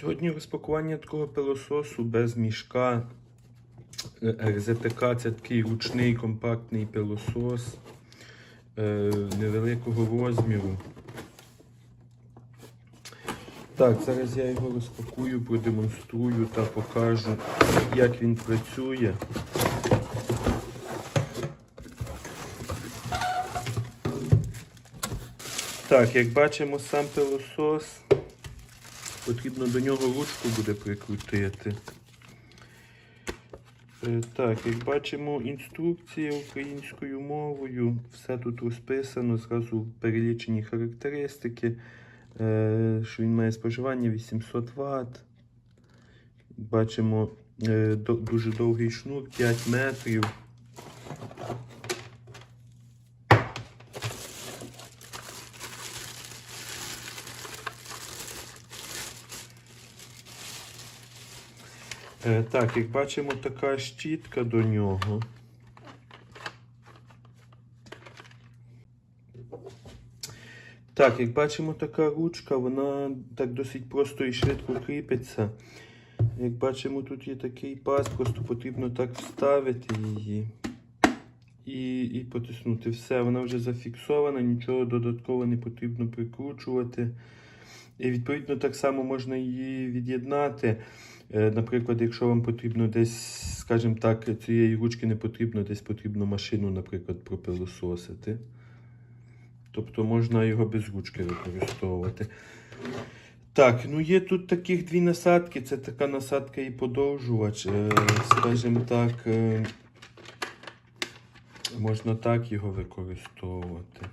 Сьогодні розпакування такого пилососу без мішка. РЗТК це такий ручний компактний пилосос е, невеликого розміру. Так, зараз я його розпакую, продемонструю та покажу, як він працює. Так, як бачимо, сам пилосос, потрібно до нього ручку буде прикрутити. Е, Так, як бачимо, інструкція українською мовою, все тут розписано, зразу перелічені характеристики, е, що він має споживання 800 Вт. Бачимо е, дуже довгий шнур, 5 метрів. Так, як бачимо, така щітка до нього. Так, як бачимо, така ручка, вона так досить просто і швидко кріпиться. Як бачимо, тут є такий паз, просто потрібно так вставити її і, і потиснути. Все, вона вже зафіксована, нічого додатково не потрібно прикручувати. І відповідно так само можна її від'єднати. Е, Наприклад, якщо вам потрібно десь, скажімо так, цієї ручки не потрібно, десь потрібно машину, наприклад, пропилососити. Тобто можна його без ручки використовувати. Так, ну є тут таких дві насадки. Це така насадка і подовжувач. Е, Скажімо так, е, можна так його використовувати.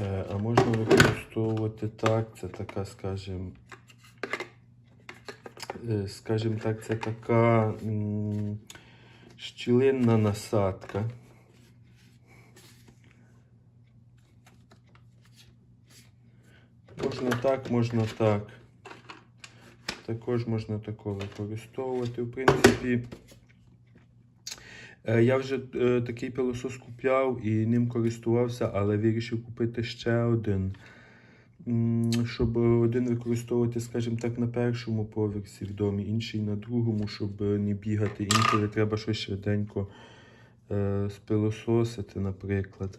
Е, А можна використовувати так. Це така, скажімо, е, скажімо так, це така щілинна насадка. Можна так, можна так. Також можна тако використовувати. В принципі, я вже е, такий пилосос купляв і ним користувався, але вирішив купити ще один. Щоб один використовувати, скажімо так, на першому поверсі в домі, інший на другому, щоб не бігати. Інколи треба щось швиденько е, спилососити, наприклад.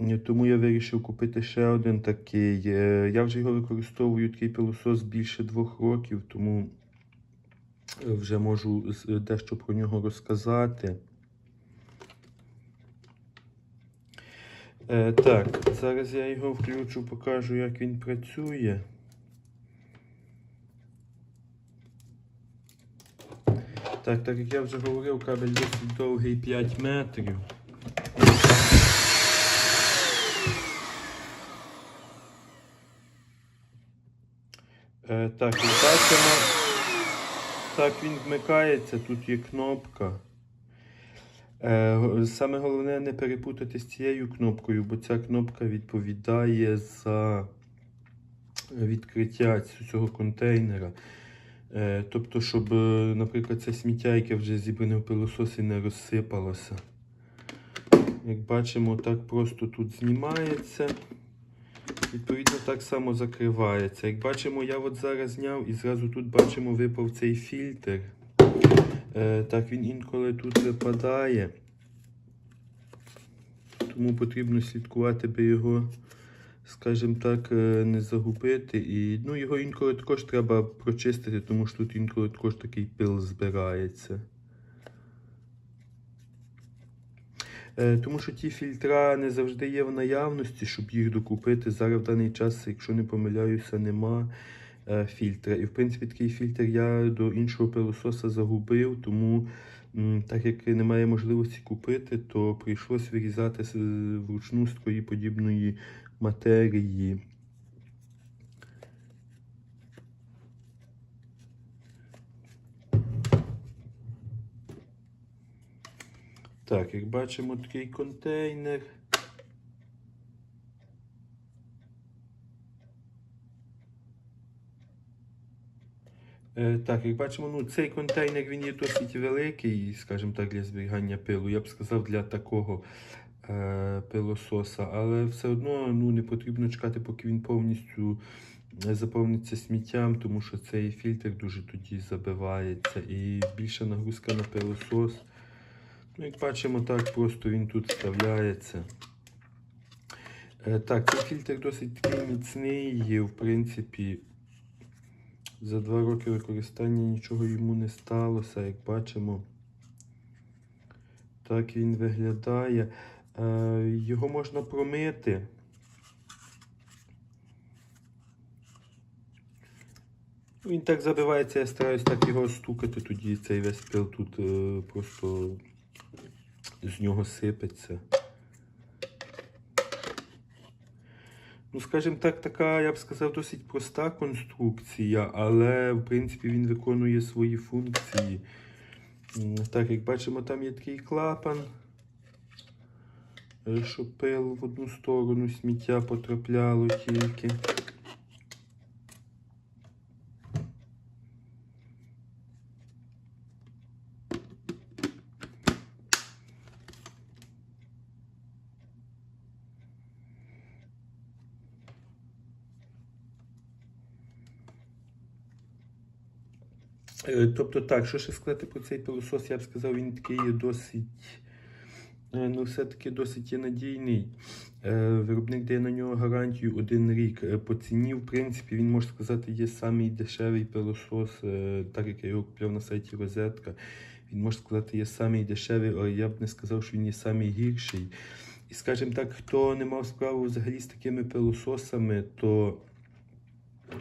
Е, Тому я вирішив купити ще один такий. Е, Я вже його використовую такий пилосос більше двох років, тому е, вже можу дещо про нього розказати. Е, Так, зараз я його включу, покажу, як він працює. Так, так як я вже говорив, кабель досить довгий 5 метрів. Е, так, і бачимо. Так, він вмикається, тут є кнопка. Е, саме головне не перепутати з цією кнопкою, бо ця кнопка відповідає за відкриття цього контейнера. Е, тобто, щоб, е, наприклад, це сміття, яке вже зібране в пилососі, не розсипалося. Як бачимо, так просто тут знімається. Відповідно, так само закривається. Як бачимо, я от зараз зняв і зразу тут бачимо випав цей фільтр. Е, так, він інколи тут випадає. Тому потрібно слідкувати, би його, скажімо так, е, не загубити. І ну, його інколи також треба прочистити, тому що тут інколи також такий пил збирається. Е, Тому що ті фільтра не завжди є в наявності, щоб їх докупити. Зараз в даний час, якщо не помиляюся, нема е, фільтра. І в принципі такий фільтр я до іншого пилососа загубив, тому так як немає можливості купити, то прийшлось вирізати вручну з такої подібної матерії. Так, як бачимо, такий контейнер. Е, Так, як бачимо, ну, цей контейнер він є досить великий, скажімо так, для зберігання пилу. Я б сказав, для такого е, пилососа, але все одно ну, не потрібно чекати, поки він повністю заповниться сміттям, тому що цей фільтр дуже тоді забивається і більша нагрузка на пилосос. Ну, як бачимо, так просто він тут вставляється. Е, Так, цей фільтр досить такий міцний, в принципі, за два роки використання нічого йому не сталося, як бачимо. Так він виглядає. Е, Його можна промити. Ну, Він так забивається, я стараюсь так його стукати, тоді цей весь пил тут е, просто з нього сипеться. Ну, скажімо так, така, я б сказав, досить проста конструкція, але в принципі він виконує свої функції. Так, як бачимо, там є такий клапан, е, щоб пил в одну сторону сміття потрапляло тільки. Тобто так, що ще сказати про цей пилосос, я б сказав, він такий досить, е, ну, все-таки досить є надійний. Е, Виробник дає на нього гарантію один рік. Е, По ціні, в принципі, він можна сказати, є самий дешевий пилосос, е, так як я його купляв на сайті Розетка. Він можна сказати, є самий дешевий, але я б не сказав, що він є самий гірший. І скажімо так, хто не мав справу взагалі з такими пилососами, то Е,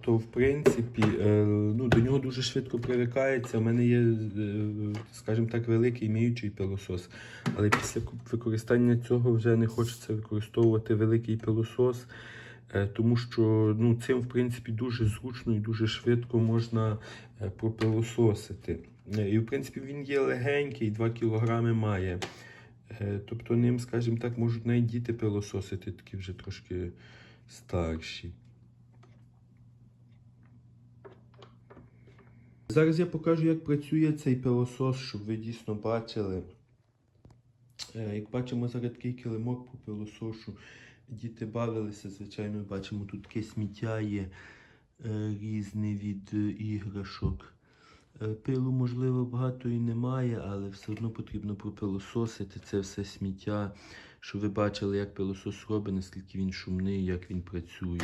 то в принципі е, ну, до нього дуже швидко привикається. У мене є, е, скажімо так, великий міючий пилосос. Але після використання цього вже не хочеться використовувати великий пилосос, е, тому що ну, цим в принципі дуже зручно і дуже швидко можна е, пропилососити. Е, І в принципі він є легенький, 2 кілограми має. Е, Тобто ним, скажімо так, можуть навіть діти пилососити, такі вже трошки старші. Зараз я покажу, як працює цей пилосос, щоб ви дійсно бачили. Е, Як бачимо, зараз такий килимок по пилосошу. Діти бавилися, звичайно, бачимо, тут таке сміття є е, різне від е, іграшок. Пилу, можливо, багато і немає, але все одно потрібно пропилососити це все сміття, щоб ви бачили, як пилосос робить, наскільки він шумний, як він працює.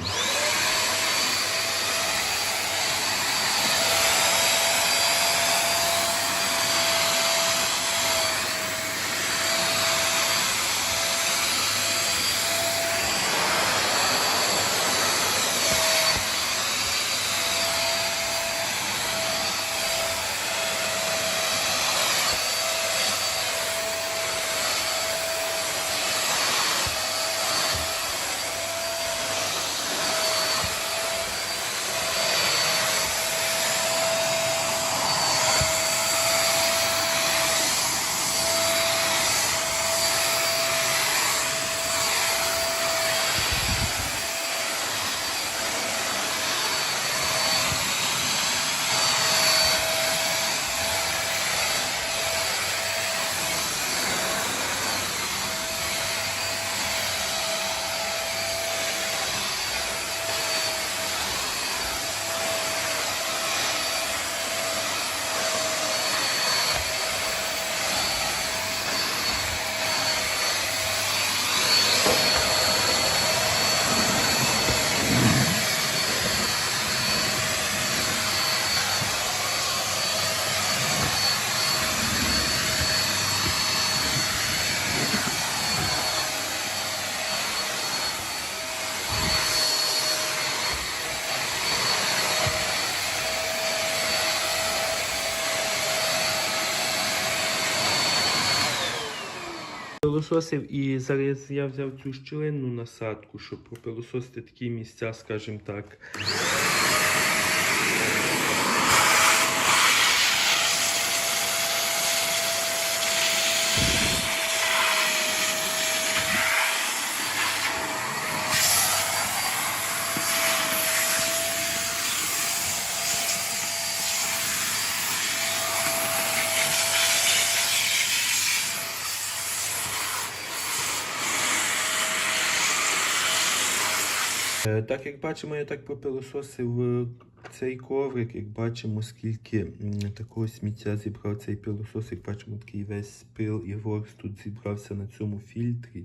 Пилососив і зараз я взяв цю щілинну насадку, щоб пропилососити такі місця, скажімо так. Так, як бачимо, я так пропилососив е, цей коврик, як бачимо, скільки такого сміття зібрав цей пилосос, як бачимо, такий весь пил і ворс тут зібрався на цьому фільтрі.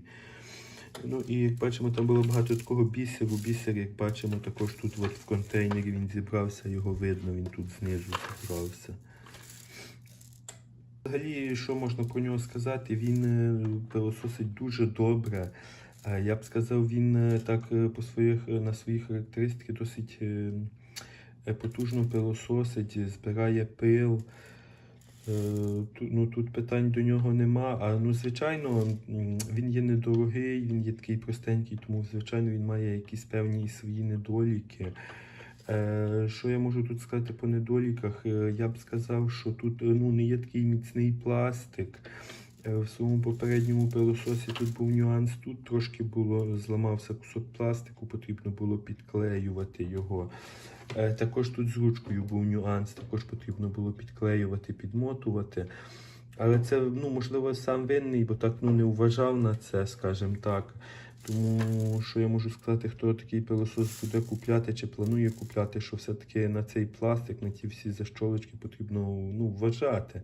Ну і як бачимо, там було багато такого бісеру. Бісер, як бачимо, також тут от в контейнері він зібрався, його видно, він тут знизу зібрався. Взагалі, що можна про нього сказати, він е, пилососить дуже добре. Я б сказав, він е, так е, по своїх, е, на свої характеристики досить потужно пилососить, збирає пил. Ну, тут питань до нього нема. А ну, звичайно, він є недорогий, він є такий простенький, тому звичайно він має якісь певні свої недоліки. Що я можу тут сказати по недоліках? Я б сказав, що тут ну, не є такий міцний пластик. Е, В своєму попередньому пилососі тут був нюанс, тут трошки було зламався кусок пластику, потрібно було підклеювати його. Е, Також тут з ручкою був нюанс, також потрібно було підклеювати, підмотувати. Але це, ну, можливо, сам винний, бо так ну, не вважав на це, скажімо так. Тому що я можу сказати, хто такий пилосос буде купляти чи планує купляти, що все-таки на цей пластик, на ті всі защолочки потрібно ну, вважати.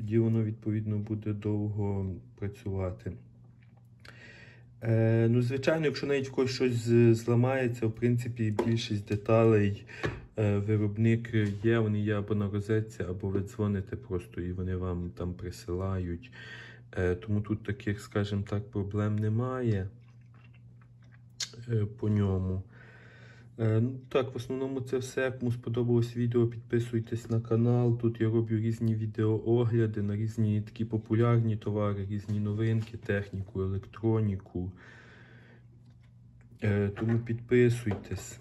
Тоді воно, відповідно, буде довго працювати. Е, ну, звичайно, якщо навіть в когось щось зламається, в принципі, більшість деталей е, виробник є, вони є або на розетці, або ви дзвоните просто і вони вам там присилають. Е, тому тут таких, скажімо так, проблем немає е, по ньому. Е, Ну, так, в основному це все. Кому сподобалось відео, підписуйтесь на канал. Тут я роблю різні відеоогляди на різні такі популярні товари, різні новинки, техніку, електроніку. Е, Тому підписуйтесь.